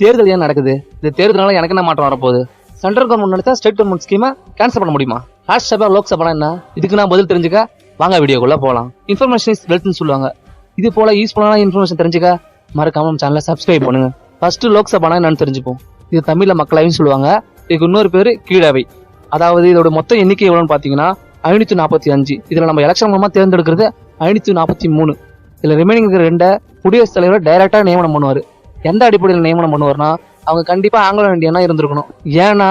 தேர்தல் ஏன் நடக்குது? இந்த தேர்தலால எனக்கு என்ன மாற்றம் வரப்போகுது? சென்ட்ரல் கவர்மெண்ட் நினைச்சா ஸ்டேட் கவர்மெண்ட் ஸ்கீமை கேன்சல் பண்ண முடியுமா? ராஜ்யசபா லோக்சபா என்ன? இதுக்கு நான் பதில் தெரிஞ்சுக்க? வாங்க வீடியோக்குள்ள போகலாம் இன்ஃபர்மேஷன் இஸ் வெல்த்னு சொல்லுவாங்க. இது போல யூஸ்ஃபுல்லான இன்ஃபர்மேஷன் தெரிஞ்சுக்க மறக்காம நம்ம சேனலை சப்ஸ்கிரைப் பண்ணுங்க. ஃபர்ஸ்ட் லோக்சபானா என்னன்னு தெரிஞ்சுப்போம். இது தமிழ்ல மக்களவைன்னு சொல்லுவாங்க. இதுக்கு இன்னொரு பேர் கீழவை. அதாவது இதோட மொத்த எண்ணிக்கை எவ்வளோன்னு பார்த்தீங்கன்னா ஐநூற்றி நாற்பத்தி அஞ்சு. இதில் நம்ம எலெக்ஷன் மூலமாக தேர்ந்தெடுக்கிறது ஐநூற்றி நாற்பத்தி மூணு. இதில் ரிமைனிங் இருக்கிற ரெண்டை குடியரசுத் தலைவர் டைரக்டாக நியமனம் பண்ணுவார். எந்த அடிப்படையில் நியமனம் பண்ணுவார்னா அவங்க கண்டிப்பா ஆங்கிலோ இந்தியனா இருந்திருக்கணும். ஏன்னா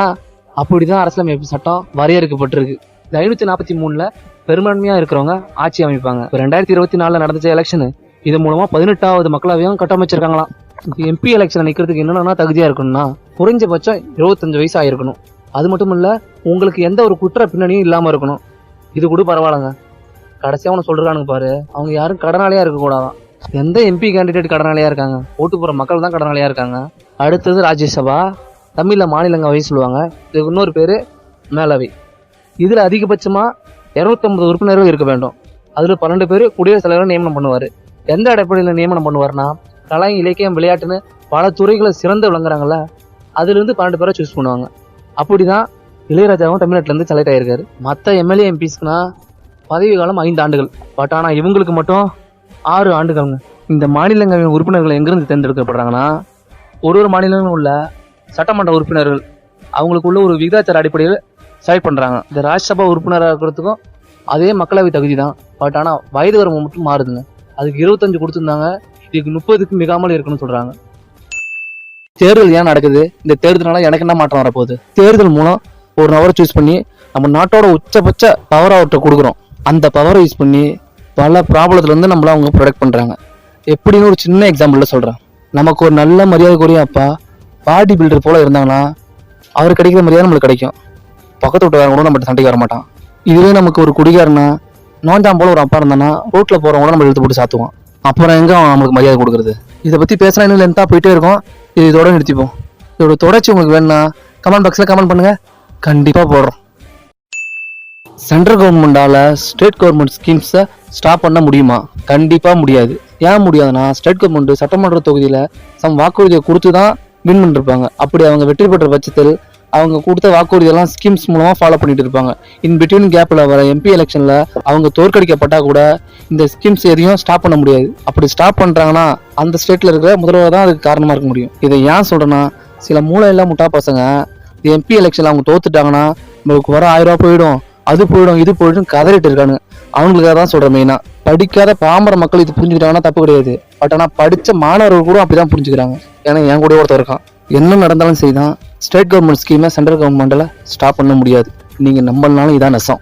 அப்படிதான் அரசியலமைப்பு சட்டம் வரையறுக்கப்பட்டிருக்கு. ஐநூற்றி ஐநூத்தி நாற்பத்தி மூணுல பெரும்பான்மையா இருக்கிறவங்க ஆட்சி அமைப்பாங்க. இப்போ ரெண்டாயிரத்தி இருபத்தி நாலுல நடந்துச்ச எலெக்ஷன் இது மூலமா பதினெட்டாவது மக்களவையும் கட்டமைச்சிருக்காங்களாம். எம்பி எலெக்ஷன் நிக்கிறதுக்கு என்னென்ன தகுதியா இருக்கணும்னா குறைஞ்சபட்சம் இருபத்தஞ்சு வயசு ஆயிருக்கணும். அது மட்டும் இல்ல உங்களுக்கு எந்த ஒரு குற்ற பின்னணியும் இல்லாம இருக்கணும். இது கூட பரவாயில்லங்க. கடைசியாக அவனை சொல்றானுங்க பாரு. அவங்க யாரும் கடனாளியா இருக்கக்கூடாதான். எந்த எம்பி கேண்டிடேட் கடனாளியா இருக்காங்க? ஓட்டு போற மக்கள் தான் கடனாளியா இருக்காங்க. அடுத்தது ராஜ்யசபா. தமிழ்ல மாநிலங்களவை சொல்லுவாங்க. இதுக்கு இன்னொரு பேரு மேலவை. இதுல அதிகபட்சமா 250 உறுப்பினர்கள் இருக்க வேண்டும். அதுல பன்னெண்டு பேர் குடியரசுத் தலைவர் நியமனம் பண்ணுவாரு. எந்த அடிப்படையில் நியமனம் பண்ணுவார்னா கலை இலக்கியம் விளையாட்டுன்னு பல துறைகளை சிறந்து விளங்குறாங்கல்ல அதுல இருந்து பன்னெண்டு பேரை சூஸ் பண்ணுவாங்க. அப்படிதான் இளையராஜாவும் தமிழ்நாட்டுல இருந்து செலக்ட் ஆயிருக்காரு மற்ற எம்எல்ஏ எம்பிஸ்க்குனா பதவி காலம் ஐந்து ஆண்டுகள். பட் ஆனால் இவங்களுக்கு மட்டும் ஆறு ஆண்டுகள்ங்க. இந்த மாநிலங்களவை உறுப்பினர்கள் எங்கிருந்து தேர்ந்தெடுக்கப்படுறாங்கன்னா ஒரு ஒரு மாநிலங்களும் உள்ள சட்டமன்ற உறுப்பினர்கள் அவங்களுக்குள்ள ஒரு விகிதாச்சார அடிப்படையில் செலக்ட் பண்ணுறாங்க இந்த ராஜ்யசபா உறுப்பினராக இருக்கிறதுக்கும் அதே மக்களவை தகுதி தான். பட் ஆனால் வயது வரம்பு மட்டும் மாறுதுங்க. அதுக்கு இருபத்தஞ்சு கொடுத்துருந்தாங்க. இதுக்கு முப்பதுக்கு மிகாமல் இருக்குன்னு சொல்கிறாங்க தேர்தல் ஏன் நடக்குது? இந்த தேர்தல்னால எனக்கு என்ன மாற்றம் வரப்போகுது? தேர்தல் மூலம் ஒரு நபரை சூஸ் பண்ணி நம்ம நாட்டோட உச்சபட்ச பவர் அவர்கிட்ட கொடுக்குறோம். அந்த பவரை யூஸ் பண்ணி பல ப்ராப்ளத்துலேருந்து நம்மளை நம்மள அவங்க ப்ரொடெக்ட் பண்ணுறாங்க எப்படின்னு ஒரு சின்ன எக்ஸாம்பிளில் சொல்கிறேன் நமக்கு ஒரு நல்ல மரியாதைக்குரிய அப்பா பாடி பில்டர் போல் இருந்தாங்கன்னா அவர் கிடைக்கிற மரியாதை நம்மளுக்கு கிடைக்கும். பக்கத்து வீட்டுக்காரங்க கூட நம்மகிட்ட சண்டைக்கு வர மாட்டான். இதுவே நமக்கு ஒரு குடிகாரனா நோஞ்சாம் போல் ஒரு அப்பா இருந்தானா ரோட்டில் போகிறவங்க கூட நம்ம இழுத்து போட்டு சாத்துவான். அப்புறம் எங்கே அவன் நம்மளுக்கு மரியாதை கொடுக்குறது? இதை பற்றி பேசினா இன்னும் லென்த்தாக போயிட்டே இருக்கும். இது இதோட நிறுத்திப்போம். இதோட தொடர்ச்சி உங்களுக்கு வேணும்னா கமெண்ட் பாக்ஸில் கமெண்ட் பண்ணுங்கள் கண்டிப்பாக போடுறோம். சென்ட்ரல் கவர்மெண்டால் ஸ்டேட் கவர்மெண்ட் ஸ்கீம்ஸை ஸ்டாப் பண்ண முடியுமா? கண்டிப்பாக முடியாது. ஏன் முடியாதுன்னா ஸ்டேட் கவர்மெண்ட் சட்டமன்ற தொகுதியில் சம் வாக்குறுதியை கொடுத்து தான் வின் பண்ணிருப்பாங்க. அப்படி அவங்க வெற்றி பெற்ற பட்சத்தில் அவங்க கொடுத்த வாக்குறுதியெல்லாம் ஸ்கீம்ஸ் மூலமாக ஃபாலோ பண்ணிட்டு இருப்பாங்க. இன் பிட்வீன் கேப்பில் வர எம்பி எலெக்ஷனில் அவங்க தோற்கடிக்கப்பட்டால் கூட இந்த ஸ்கீம்ஸ் எதையும் ஸ்டாப் பண்ண முடியாது. அப்படி ஸ்டாப் பண்ணுறாங்கன்னா அந்த ஸ்டேட்டில் இருக்கிற முதல்வர் தான் அதுக்கு காரணமாக இருக்க முடியும். இதை ஏன் சொல்கிறேன்னா சில மூளையில முட்டா பசங்க எம்பி எலெக்ஷனில் அவங்க தோத்துட்டாங்கன்னா நம்மளுக்கு வர ஆயிரம் ரூபாய் போயிடும். அது போயிடும் இது போயிடும் கதறிட்டு இருக்கானுங்க. அவங்களுக்காக தான் சொல்கிறேன் மெயினா படிக்காத பாமர மக்கள் இது புரிஞ்சுக்கிட்டாங்கன்னா தப்பு கிடையாது. பட் ஆனால் படித்த மாணவர்கள் கூட அப்படிதான் புரிஞ்சுக்கிறாங்க. ஏன்னா என் கூட ஒருத்தர் இருக்கான். என்ன நடந்தாலும் செய்தான் ஸ்டேட் கவர்மெண்ட் ஸ்கீமை சென்ட்ரல் கவர்மெண்ட்டில் ஸ்டாப் பண்ண முடியாது. நீங்கள் நம்பலனாலும் இதான் நெசம்.